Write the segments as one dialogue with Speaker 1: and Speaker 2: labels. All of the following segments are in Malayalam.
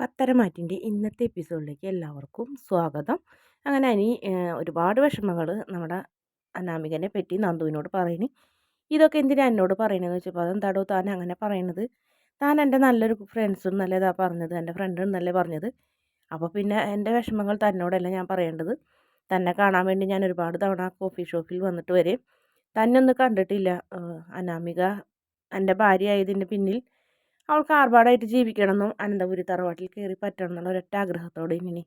Speaker 1: പത്തരമാറ്റിന്റെ ഇന്നത്തെ എപ്പിസോഡിലേക്ക് എല്ലാവർക്കും സ്വാഗതം. അങ്ങനെ അനി ഒരുപാട് വിഷമങ്ങൾ നമ്മുടെ അനാമികനെ പറ്റി നന്ദുവിനോട് പറയുന്നു ഇതൊക്കെ എന്തിനാ എന്നോട് പറയണതെന്ന് വെച്ചപ്പോൾ അതെന്താടോ താൻ അങ്ങനെ പറയണത്. താൻ എന്റെ നല്ലൊരു ഫ്രണ്ട്സും നല്ല ഇതാ പറഞ്ഞത് എന്റെ ഫ്രണ്ട് നല്ല പറഞ്ഞത്. അപ്പോൾ പിന്നെ എന്റെ വിഷമങ്ങൾ തന്നോടല്ല ഞാൻ പറയേണ്ടത്. തന്നെ കാണാൻ വേണ്ടി ഞാൻ ഒരുപാട് തവണ കോഫി ഷോപ്പിൽ വന്നിട്ട് വരെ തന്നെ ഒന്ന് കണ്ടിട്ടില്ല അനാമിക എന്റെ ഭാര്യ ആയതിന്റെ പിന്നിൽ അവൾക്ക് ആർഭാടായിട്ട് ജീവിക്കണമെന്നും അനന്തപുരി തറവാട്ടിൽ കയറി പറ്റണം എന്നുള്ള ഒരൊറ്റ ആഗ്രഹത്തോടെ ഇങ്ങനെ.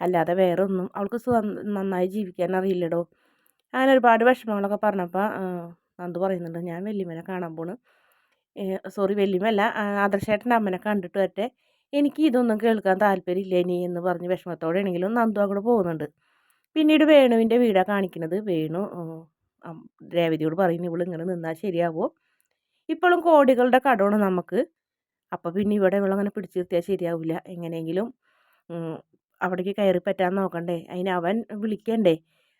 Speaker 1: അല്ലാതെ വേറെ ഒന്നും അവൾക്ക് നന്നായി ജീവിക്കാൻ അറിയില്ലടോ. അങ്ങനെ ഒരുപാട് വിഷമങ്ങളൊക്കെ പറഞ്ഞപ്പോൾ നന്ദു പറയുന്നുണ്ട് ഞാൻ വെല്ലിമനെ കാണാൻ പോണു. സോറി വെല്ലിമല്ല ആദർശേട്ടന്റെ അമ്മനെ കണ്ടിട്ട് വരട്ടെ. എനിക്ക് ഇതൊന്നും കേൾക്കാൻ താല്പര്യമില്ല ഇനി എന്ന് പറഞ്ഞ് വിഷമത്തോടെ ആണെങ്കിലും നന്ദു അങ്ങോട്ട് പോകുന്നുണ്ട്. പിന്നീട് വേണുവിന്റെ വീടാണ് കാണിക്കുന്നത്. വേണു രേവതിയോട് പറയുന്നു ഇവൾ ഇങ്ങനെ നിന്നാൽ ശരിയാവോ? ഇപ്പോഴും കോടികളുടെ കടമാണ് നമുക്ക്. അപ്പോൾ പിന്നെ ഇവിടെ ഇവളങ്ങനെ പിടിച്ചു നിർത്തിയാൽ ശരിയാവില്ല എങ്ങനെയെങ്കിലും അവിടേക്ക് കയറി പറ്റാൻ നോക്കണ്ടേ. അതിന് അവൻ വിളിക്കണ്ടേ.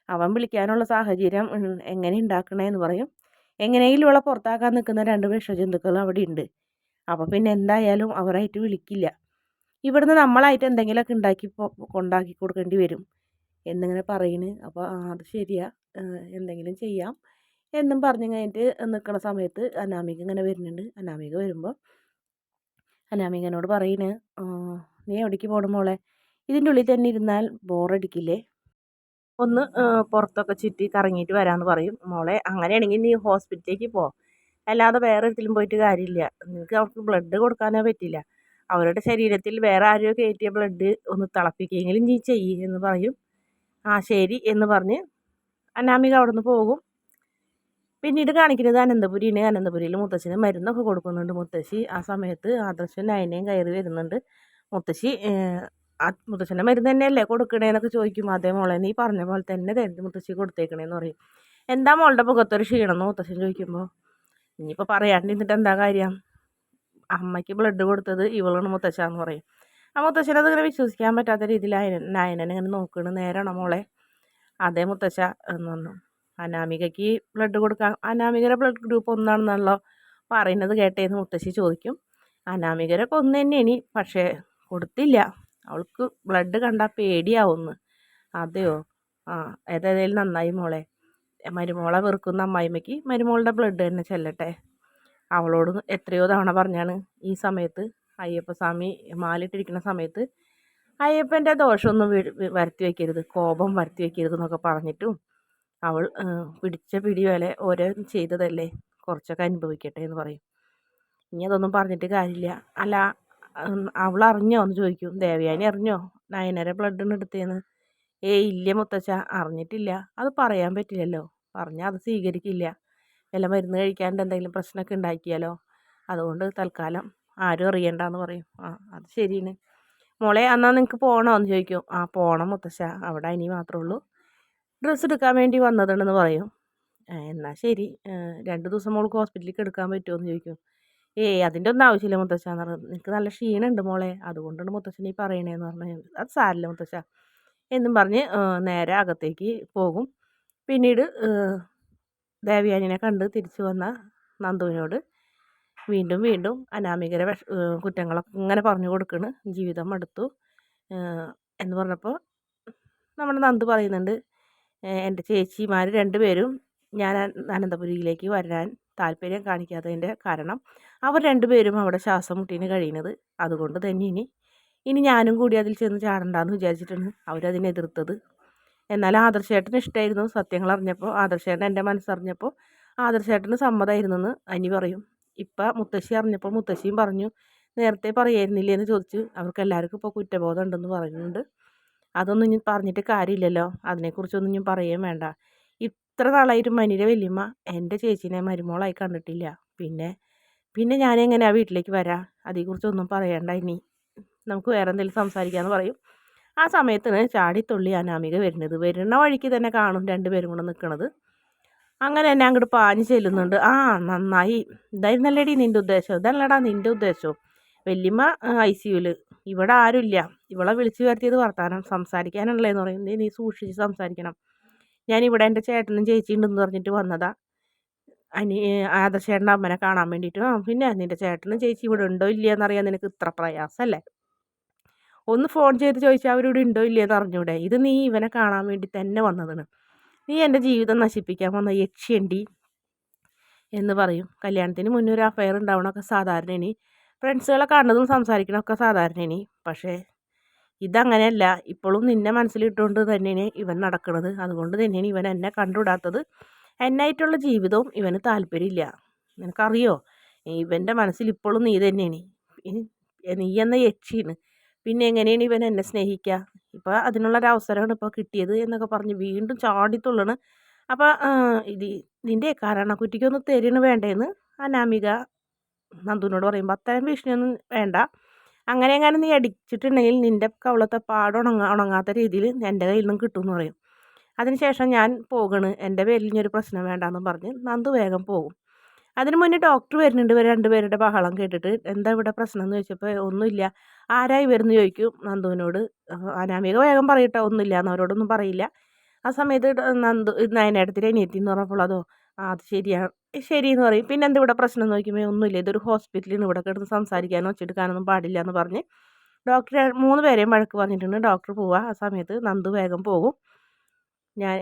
Speaker 1: അവൻ വിളിക്കാനുള്ള സാഹചര്യം എങ്ങനെ ഉണ്ടാക്കണേ എന്ന് പറയും. എങ്ങനെയെങ്കിലും ഇവളെ പുറത്താക്കാൻ നിൽക്കുന്ന രണ്ട് വിഷജന്തുക്കൾ അവിടെ ഉണ്ട് അപ്പോൾ പിന്നെ എന്തായാലും അവരായിട്ട് വിളിക്കില്ല. ഇവിടുന്ന് നമ്മളായിട്ട് എന്തെങ്കിലുമൊക്കെ ഉണ്ടാക്കി കൊണ്ടാക്കി കൊടുക്കേണ്ടി വരും. എന്നിങ്ങനെ പറയുന്നു അപ്പോൾ അത് ശരിയാ. എന്തെങ്കിലും ചെയ്യാം. എന്നും പറഞ്ഞു കഴിഞ്ഞിട്ട് നിൽക്കുന്ന സമയത്ത് അനാമിക ഇങ്ങനെ വരുന്നുണ്ട്. അനാമിക വരുമ്പോൾ അനാമികനോട് പറയുന്നു നീ എവിടേക്ക് പോകണം മോളെ? ഇതിന്റെ ഉള്ളിൽ തന്നെ ഇരുന്നാൽ ബോറടിക്കില്ലേ? ഒന്ന് പുറത്തൊക്കെ ചുറ്റി കറങ്ങിയിട്ട് വരാമെന്ന് പറയും. മോളെ അങ്ങനെയാണെങ്കിൽ നീ ഹോസ്പിറ്റലിലേക്ക് പോ. അല്ലാതെ വേറെ ഒരിക്കലും പോയിട്ട് കാര്യമില്ല. നിനക്ക് അവർക്ക് ബ്ലഡ് കൊടുക്കാനേ പറ്റില്ല. അവരുടെ ശരീരത്തിൽ വേറെ ആരോ കയറ്റിയ ബ്ലഡ് ഒന്ന് തിളപ്പിക്കുകയെങ്കിലും നീ ചെയ്യ് എന്ന് പറയും. ആ ശരി എന്ന് പറഞ്ഞ് അനാമിക അവിടെ നിന്ന് പോകും. പിന്നീട് കാണിക്കുന്നത് അനന്തപുരിയാണ്. അനന്തപുരിയിൽ മുത്തശ്ശിന് മരുന്നൊക്കെ കൊടുക്കുന്നുണ്ട്. മുത്തശ്ശി ആ സമയത്ത് ആദർശൻ നയനയും കയറി വരുന്നുണ്ട്. മുത്തശ്ശി ആ മുത്തശ്ശന്റെ മരുന്ന് തന്നെയല്ലേ കൊടുക്കണേന്നൊക്കെ ചോദിക്കും. അതേ മോളെ നീ പറഞ്ഞ പോലെ തന്നെ തരുന്നു മുത്തശ്ശി കൊടുത്തേക്കണേന്ന് പറയും. എന്താ മോളുടെ മുഖത്തൊരു ക്ഷീണം? മുത്തശ്ശൻ ചോദിക്കുമ്പോൾ ഇനിയിപ്പോൾ പറയാണ്ടിരുന്നിട്ട് എന്താ കാര്യം? അമ്മയ്ക്ക് ബ്ലഡ് കൊടുത്തത് ഇവളാണ് മുത്തശ്ശാന്ന് പറയും. ആ മുത്തശ്ശനെ അതിങ്ങനെ വിശ്വസിക്കാൻ പറ്റാത്ത രീതിയിൽ നയനനെ ഇങ്ങനെ നോക്കണ്. നേരാണോ മോളെ? അതേ മുത്തശ്ശ എന്ന് പറഞ്ഞു. അനാമികയ്ക്ക് ബ്ലഡ് കൊടുക്കാൻ അനാമികയുടെ ബ്ലഡ് ഗ്രൂപ്പ് ഒന്നാണെന്നാണല്ലോ പറയുന്നത് കേട്ടേന്ന് മുത്തശ്ശി ചോദിക്കും. അനാമികരെ കൊന്നു തന്നെയാണ് പക്ഷേ കൊടുത്തില്ല. അവൾക്ക് ബ്ലഡ് കണ്ടാൽ പേടിയാവുന്നു. അതെയോ? ആ ഏതായാലും നന്നായി മോളെ. മരുമോളെ വെറുക്കുന്ന അമ്മായിമ്മയ്ക്ക് മരുമോളുടെ ബ്ലഡ് തന്നെ ചെല്ലട്ടെ. അവളോട് എത്രയോ തവണ പറഞ്ഞാണ് ഈ സമയത്ത് അയ്യപ്പസ്വാമി മാലിട്ടിരിക്കുന്ന സമയത്ത് അയ്യപ്പന്റെ ദോഷമൊന്നും വരുത്തി വയ്ക്കരുത് കോപം വരുത്തി വയ്ക്കരുത് എന്നൊക്കെ പറഞ്ഞിട്ടും അവൾ പിടിച്ച പിടി വരെ ഓരോ ചെയ്തതല്ലേ? കുറച്ചൊക്കെ അനുഭവിക്കട്ടെ എന്ന് പറയും. ഇനി അതൊന്നും പറഞ്ഞിട്ട് കാര്യമില്ല. അല്ല അവൾ അറിഞ്ഞോ എന്ന് ചോദിക്കും. ദേവയാനി അറിഞ്ഞോ? നയനര ബ്ലഡ് എടുത്തേന്ന്. ഏ ഇല്ല മുത്തച്ഛ അറിഞ്ഞിട്ടില്ല. അത് പറയാൻ പറ്റില്ലല്ലോ. പറഞ്ഞാൽ അത് സ്വീകരിക്കില്ല. വല്ല മരുന്ന് കഴിക്കാണ്ട് എന്തെങ്കിലും പ്രശ്നമൊക്കെ ഉണ്ടാക്കിയാലോ? അതുകൊണ്ട് തൽക്കാലം ആരും അറിയണ്ടെന്ന് പറയും. ആ അത് ശരിയാണ്. മോളെ എന്നാൽ നിങ്ങൾക്ക് പോകണോ എന്ന് ചോദിക്കും. ആ പോകണം മുത്തശ്ശ അവിടെ ഇനി മാത്രമേ ഉള്ളൂ. ഡ്രസ്സ് എടുക്കാൻ വേണ്ടി വന്നതാണെന്ന് പറയും. എന്നാൽ ശരി. രണ്ട് ദിവസം മോൾക്ക് ഹോസ്പിറ്റലിലേക്ക് എടുക്കാൻ പറ്റുമോ എന്ന് ചോദിക്കും. ഏയ് അതിന്റെ ഒന്നും ആവശ്യമില്ല മുത്തശ്ശ എന്ന് പറഞ്ഞു നിനക്ക് നല്ല ക്ഷീണമുണ്ട് മോളെ. അതുകൊണ്ടാണ് മുത്തശ്ശൻ ഈ പറയണേന്ന് പറഞ്ഞു അത് സാരില്ല മുത്തശ്ശ. എന്നും പറഞ്ഞ് നേരെ അകത്തേക്ക് പോകും. പിന്നീട് ദേവയാനിനെ കണ്ട് തിരിച്ചു വന്ന നന്ദുവിനോട് വീണ്ടും വീണ്ടും അനാമികര വിഷ കുറ്റങ്ങളൊക്കെ ഇങ്ങനെ പറഞ്ഞു കൊടുക്കണ്. ജീവിതം മടുത്തു. എന്ന് പറഞ്ഞപ്പോൾ നമ്മുടെ നന്ദു പറയുന്നുണ്ട് എന്റെ ചേച്ചിമാർ രണ്ടുപേരും ഞാൻ അനന്തപുരിയിലേക്ക് വരാൻ താല്പര്യം കാണിക്കാത്തതിന്റെ കാരണം അവർ രണ്ടുപേരും അവിടെ ശ്വാസം മുട്ടിന് കഴിയുന്നത് അതുകൊണ്ട് തന്നെ ഇനി ഇനി ഞാനും കൂടി അതിൽ ചെന്ന് ചാടണ്ടെന്ന് വിചാരിച്ചിട്ടാണ് അവരതിനെ എതിർത്തത്. എന്നാൽ ആദർശേട്ടന് ഇഷ്ടമായിരുന്നു സത്യങ്ങൾ അറിഞ്ഞപ്പോൾ ആദർശേട്ടൻ എന്റെ മനസ്സറിഞ്ഞപ്പോൾ ആദർശേട്ടന് സമ്മതമായിരുന്നു എന്ന് അനി പറയും. ഇപ്പം മുത്തശ്ശി അറിഞ്ഞപ്പോൾ മുത്തശ്ശിയും പറഞ്ഞു നേരത്തെ പറയായിരുന്നില്ലേ എന്ന് ചോദിച്ച് അവർക്ക് എല്ലാവർക്കും ഇപ്പോൾ കുറ്റബോധം ഉണ്ടെന്ന് പറയുന്നുണ്ട്. അതൊന്നും ഇനി പറഞ്ഞിട്ട് കാര്യമില്ലല്ലോ. അതിനെക്കുറിച്ചൊന്നും ഞാൻ പറയുകയും വേണ്ട. ഇത്ര നാളായിട്ട് മനിയുടെ വല്യമ്മ എന്റെ ചേച്ചീനെ മരുമോളായി കണ്ടിട്ടില്ല. പിന്നെ പിന്നെ ഞാൻ ആ വീട്ടിലേക്ക് വരാം? അതേക്കുറിച്ചൊന്നും പറയണ്ട ഇനി. നമുക്ക് വേറെ എന്തെങ്കിലും സംസാരിക്കാമെന്ന് പറയും. ആ സമയത്താണ് ചാടിത്തുള്ളി അനാമിക വരുന്നത്. വരുന്ന വഴിക്ക് തന്നെ കാണും രണ്ടുപേരും കൂടെ നിൽക്കുന്നത് അങ്ങനെ എന്നെ അങ്ങോട്ട് പാഞ്ഞ് ചെല്ലുന്നുണ്ട്. ആ നന്നായി. ഇതായിരുന്നല്ലേടി നിന്റെ ഉദ്ദേശം? ഇതല്ലടാ നിന്റെ ഉദ്ദേശം. വല്യമ്മ ഐ സിയുവിൽ ഇവിടെ ആരുമില്ല. ഇവളെ വിളിച്ചു വരുത്തിയത് വർത്താനം സംസാരിക്കാനുള്ളതെന്ന് പറയുന്നത് നീ സൂക്ഷിച്ച് സംസാരിക്കണം? ഞാൻ ഇവിടെ എന്റെ ചേട്ടനും ചേച്ചിയുണ്ടെന്ന് പറഞ്ഞിട്ട് വന്നതാ. അനി ആദർശേട്ടന്റെ അമ്മനെ കാണാൻ വേണ്ടിയിട്ട്. ആ പിന്നെ നിന്റെ ചേട്ടനും ചേച്ചി ഇവിടെ ഉണ്ടോ ഇല്ലയോ എന്നറിയാൻ നിനക്ക് ഇത്ര പ്രയാസമല്ലേ? ഒന്ന് ഫോൺ ചെയ്ത് ചോദിച്ചാൽ അവരിവിടെ ഉണ്ടോ ഇല്ലയെന്ന് അറിഞ്ഞൂടെ. ഇത് നീ ഇവനെ കാണാൻ വേണ്ടി തന്നെ വന്നതാണ്. നീ എന്റെ ജീവിതം നശിപ്പിക്കാൻ വന്ന യക്ഷിയണ്ടി എന്ന് പറയും. കല്യാണത്തിന് മുന്നേ ഒരു അഫയർ ഉണ്ടാവണമൊക്കെ സാധാരണ ഇനി ഫ്രണ്ട്സുകളെ കാണുന്നതും സംസാരിക്കണമൊക്കെ സാധാരണ ഇനി പക്ഷേ ഇതങ്ങനെയല്ല. ഇപ്പോഴും നിന്നെ മനസ്സിലിട്ടുകൊണ്ട് തന്നെയാണ് ഇവൻ നടക്കുന്നത് അതുകൊണ്ട് തന്നെയാണ് ഇവൻ എന്നെ കണ്ടുവിടാത്തത്. എന്നായിട്ടുള്ള ജീവിതവും ഇവന് താല്പര്യമില്ല. നിനക്കറിയോ? ഇവന്റെ മനസ്സിൽ ഇപ്പോഴും നീ തന്നെയാണ്. നീ എന്ന യക്ഷിയാണ്. പിന്നെ എങ്ങനെയാണ് ഇവൻ എന്നെ സ്നേഹിക്കുക ഇപ്പോൾ അതിനുള്ളൊരവസരമാണ് ഇപ്പോൾ കിട്ടിയത് എന്നൊക്കെ പറഞ്ഞ് വീണ്ടും ചാടിത്തുള്ളണ് അപ്പോൾ ഇത് നിന്റെ കാരണക്കുറ്റിക്കൊന്ന് തരുന്നു വേണ്ടേന്ന്. അനാമിക നന്ദുവിനോട് പറയുമ്പോൾ അത്തരം ഭീഷണിയൊന്നും വേണ്ട. അങ്ങനെ എങ്ങനെ നീ അടിച്ചിട്ടുണ്ടെങ്കിൽ നിന്റെ കവളത്തെ പാട് ഉണങ്ങാ ഉണങ്ങാത്ത രീതിയിൽ എന്റെ കയ്യിൽ നിന്നും കിട്ടുമെന്ന് പറയും. അതിനുശേഷം ഞാൻ പോകണ്. എന്റെ പേരിൽ ഇനി ഒരു പ്രശ്നം വേണ്ടാന്ന് പറഞ്ഞ് നന്ദു വേഗം പോകും. അതിന് മുന്നേ ഡോക്ടർ വരുന്നുണ്ട്. ഇവർ രണ്ടുപേരുടെ ബഹളം കേട്ടിട്ട് എന്താ ഇവിടെ പ്രശ്നം? എന്ന് ചോദിച്ചപ്പോൾ ഒന്നുമില്ല. ആരായി വരുന്നു ചോദിക്കും നന്ദുവിനോട്. അനാമിക വേഗം പറയട്ടോ ഒന്നുമില്ല എന്ന് അവരോടൊന്നും പറയില്ല. ആ സമയത്ത് നന്ദു നയനേടത്തിന്റെ അനിയത്തി എന്ന് പറഞ്ഞപ്പോൾ അതോ അത് ശരിയാണ് ശരി എന്ന് പറയും. പിന്നെ എന്താ ഇവിടെ പ്രശ്നം നോക്കിയുമ്പോൾ ഒന്നുമില്ല ഇതൊരു ഹോസ്പിറ്റലിന് ഇവിടെ കിടന്ന് സംസാരിക്കാനോ ഒച്ചെടുക്കാനൊന്നും പാടില്ല എന്ന് പറഞ്ഞ് ഡോക്ടർ മൂന്ന് പേരെയും വഴക്ക് പറഞ്ഞിട്ടുണ്ട്. ഡോക്ടർ പോവുക ആ സമയത്ത് നന്ദു വേഗം പോകും. ഞാൻ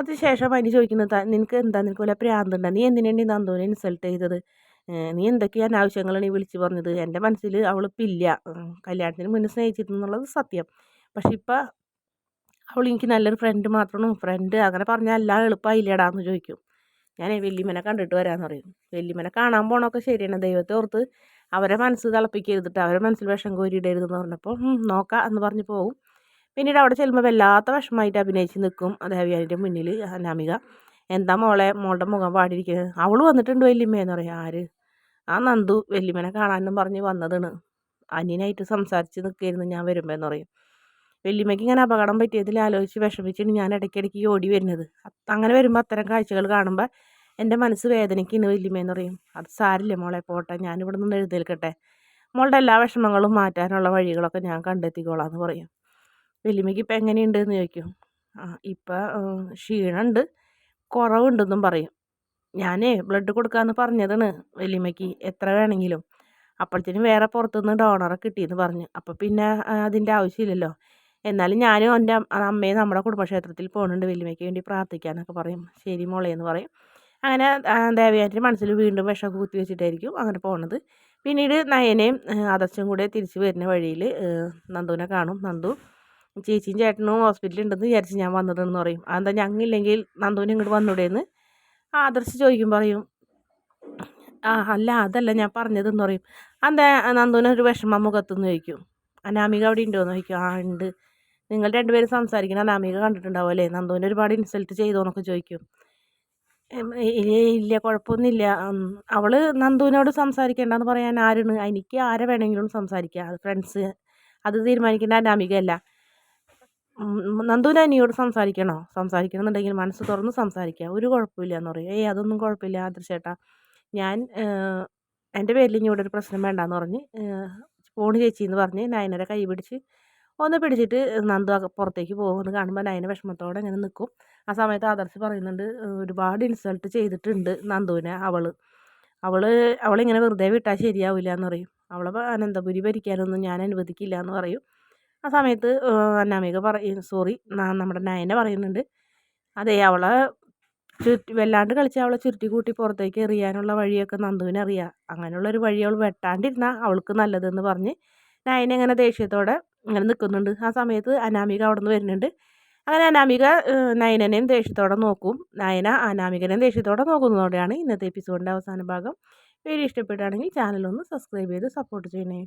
Speaker 1: അതിനുശേഷം അതിന് ചോദിക്കുന്നത് നിനക്ക് എന്താ? നിനക്ക് വല്ല പ്രാന്തണ്ട? നീ എന്തിനാണ് ഈ നന്ദുവിനെ ഇൻസൾട്ട് ചെയ്തത്? നീ എന്തൊക്കെയാണ് ആവശ്യങ്ങളാണ് നീ വിളിച്ച് പറഞ്ഞത്? എന്റെ മനസ്സിൽ അവൾ ഇപ്പില്ല കല്യാണത്തിന് മുന്നേ സ്നേഹിച്ചിരുന്നു എന്നുള്ളത് സത്യം. പക്ഷെ ഇപ്പം അവൾ എനിക്ക് നല്ലൊരു ഫ്രണ്ട് മാത്രമാണ്. ഫ്രണ്ട് അങ്ങനെ പറഞ്ഞാൽ എല്ലാം എളുപ്പമായില്ലടാന്ന് ചോദിക്കും. ഞാൻ വെല്ലിമനെ കണ്ടിട്ട് വരാമെന്ന് പറയും. വെല്ലിമനെ കാണാൻ പോകണമൊക്കെ ശരിയാണ് ദൈവത്തെ ഓർത്ത് അവരെ മനസ്സ് തിളപ്പിക്കരുതിട്ട് അവരെ മനസ്സിൽ വിഷം കോരിയിടരുതെന്ന് പറഞ്ഞപ്പോൾ നോക്കാം എന്ന് പറഞ്ഞ് പോകും പിന്നീട് അവിടെ ചെല്ലുമ്പോൾ വല്ലാത്ത വിഷമമായിട്ട് അഭിനയിച്ച് നിൽക്കും ദേവയാനിന്റെ മുന്നിൽ അനാമിക. എന്താ മോളെ? മോളുടെ മുഖം പാടിയിരിക്കുന്നത് അവൾ വന്നിട്ടുണ്ട് വല്യമ്മയെന്ന് പറയും. ആര്? ആ നന്ദു. വല്യമ്മനെ കാണാനും പറഞ്ഞ് വന്നതാണ്. അനിയനായിട്ട് സംസാരിച്ച് നിൽക്കുകയായിരുന്നു ഞാൻ വരുമ്പോൾ എന്ന് പറയും. വല്യമ്മയ്ക്ക് ഇങ്ങനെ അപകടം പറ്റിയതിൽ ആലോചിച്ച് വിഷമിച്ചിട്ട് ഞാൻ ഇടയ്ക്കിടയ്ക്ക് ഓടി വരുന്നത്. അങ്ങനെ വരുമ്പോൾ അത്തരം കാഴ്ചകൾ കാണുമ്പോൾ എന്റെ മനസ്സ് വേദനയ്ക്കാണ് വല്യമ്മയെന്ന് പറയും. അത് സാരില്ല മോളെ പോട്ടെ ഞാനിവിടെ നിന്ന് എഴുന്നേൽക്കട്ടെ. മോളുടെ എല്ലാ വിഷമങ്ങളും മാറ്റാനുള്ള വഴികളൊക്കെ ഞാൻ കണ്ടെത്തിക്കോളാം എന്ന് പറയും. വലിയമ്മയ്ക്ക് ഇപ്പം എങ്ങനെയുണ്ട് എന്ന് ചോദിക്കും? ആ ഇപ്പം ക്ഷീണമുണ്ട് കുറവുണ്ടെന്നും പറയും. ഞാനേ ബ്ലഡ് കൊടുക്കാമെന്ന് പറഞ്ഞതാണ് വലിയമ്മയ്ക്ക് എത്ര വേണമെങ്കിലും. അപ്പോഴത്തേനും വേറെ പുറത്തുനിന്ന് ഡോണറെ കിട്ടിയെന്ന് പറഞ്ഞു. അപ്പോൾ പിന്നെ അതിന്റെ ആവശ്യമില്ലല്ലോ. എന്നാലും ഞാനും എന്റെ അമ്മയും നമ്മുടെ കുടുംബക്ഷേത്രത്തിൽ പോകുന്നുണ്ട്. വലിയമ്മയ്ക്ക് വേണ്ടി പ്രാർത്ഥിക്കാനൊക്കെ പറയും. ശരി മോളെ എന്ന് പറയും. അങ്ങനെ ദേവയാന്റെ മനസ്സിൽ വീണ്ടും വിഷമൊക്കെ കുത്തി വെച്ചിട്ടായിരിക്കും അങ്ങനെ പോകുന്നത്. പിന്നീട് നയനയും അതച്ചും കൂടെ തിരിച്ച് വരുന്ന വഴിയിൽ നന്ദുവിനെ കാണും. നന്ദു ചേച്ചിയും ചേട്ടനും ഹോസ്പിറ്റലിൽ ഉണ്ടെന്ന് വിചാരിച്ച് ഞാൻ വന്നതെന്ന് പറയും. അതെന്താ ഞങ്ങില്ലെങ്കിൽ നന്ദുവിനെ ഇങ്ങോട്ട് വന്നൂടെയെന്ന് ആദർശ് ചോദിക്കും പറയും. ആ അല്ല അതല്ല ഞാൻ പറഞ്ഞതെന്ന് പറയും. എന്താ നന്ദുവിനൊരു വിഷമം മുഖത്തുനിന്ന് ചോദിക്കും. അനാമിക അവിടെ ഉണ്ടോ എന്ന് ചോദിക്കും. ആ ഉണ്ട്. നിങ്ങൾ രണ്ടുപേരും സംസാരിക്കുന്ന അനാമിക കണ്ടിട്ടുണ്ടാവും അല്ലേ നന്ദുവിനെ ഒരുപാട് ഇൻസൾട്ട് ചെയ്തോ എന്നൊക്കെ ചോദിക്കും. ഇല്ല കുഴപ്പമൊന്നുമില്ല. അവൾ നന്ദുവിനോട് സംസാരിക്കേണ്ടെന്ന് പറയാൻ ആരാണ്? എനിക്ക് ആരെ വേണമെങ്കിലും സംസാരിക്കാം. അത് ഫ്രണ്ട്സ് അത് തീരുമാനിക്കേണ്ട അനാമികയല്ല. നന്ദുവിന് അനിയോട് സംസാരിക്കണോ? സംസാരിക്കണമെന്നുണ്ടെങ്കിൽ മനസ്സ് തുറന്ന് സംസാരിക്കുക ഒരു കുഴപ്പമില്ല എന്ന് പറയും. ഏയ് അതൊന്നും കുഴപ്പമില്ല ആദർശേട്ടാ ഞാൻ എന്റെ പേരിൽ ഇനി ഇവിടെ ഒരു പ്രശ്നം വേണ്ടാന്ന് പറഞ്ഞ് ഫോൺ ചേച്ചി എന്ന് പറഞ്ഞ് നയനരെ കൈ പിടിച്ച് ഒന്ന് പിടിച്ചിട്ട് നന്ദു പുറത്തേക്ക് പോകുമെന്ന് കാണുമ്പോൾ നയന വിഷമത്തോടെ ഇങ്ങനെ നിൽക്കും ആ സമയത്ത് ആദർശ് പറയുന്നുണ്ട് ഒരുപാട് ഇൻസൾട്ട് ചെയ്തിട്ടുണ്ട് നന്ദുവിനെ അവൾ അവൾ അവളിങ്ങനെ വെറുതെ വിട്ടാൽ ശരിയാവില്ല എന്ന് പറയും. അവളെ അനന്തപുരി ഭരിക്കാനൊന്നും ഞാൻ അനുവദിക്കില്ല എന്ന് പറയും. ആ സമയത്ത് അന്നാമിക പറയും സോറി നമ്മുടെ നയന പറയുന്നുണ്ട്. അതെ അവളെ ചുരുട്ടി വല്ലാണ്ട് കളിച്ച് അവളെ ചുരുട്ടി കൂട്ടി പുറത്തേക്ക് എറിയാനുള്ള വഴിയൊക്കെ നന്ദുവിന് അറിയാം. അങ്ങനെയുള്ളൊരു വഴി അവൾ വെട്ടാണ്ടിരുന്നാൽ അവൾക്ക് നല്ലതെന്ന് പറഞ്ഞ് നയന ഇങ്ങനെ ദേഷ്യത്തോടെ ഇങ്ങനെ നിൽക്കുന്നുണ്ട് ആ സമയത്ത് അനാമിക അവിടെ നിന്ന് വരുന്നുണ്ട്. അങ്ങനെ അനാമിക നയനനെയും ദേഷ്യത്തോടെ നോക്കും. നയന അനാമികനെയും ദേഷ്യത്തോടെ നോക്കുന്നതോടെയാണ് ഇന്നത്തെ എപ്പിസോഡിന്റെ അവസാന ഭാഗം. വീഡിയോ ഇഷ്ടപ്പെട്ടാണെങ്കിൽ ചാനലൊന്ന് സബ്സ്ക്രൈബ് ചെയ്ത് സപ്പോർട്ട് ചെയ്യണേ.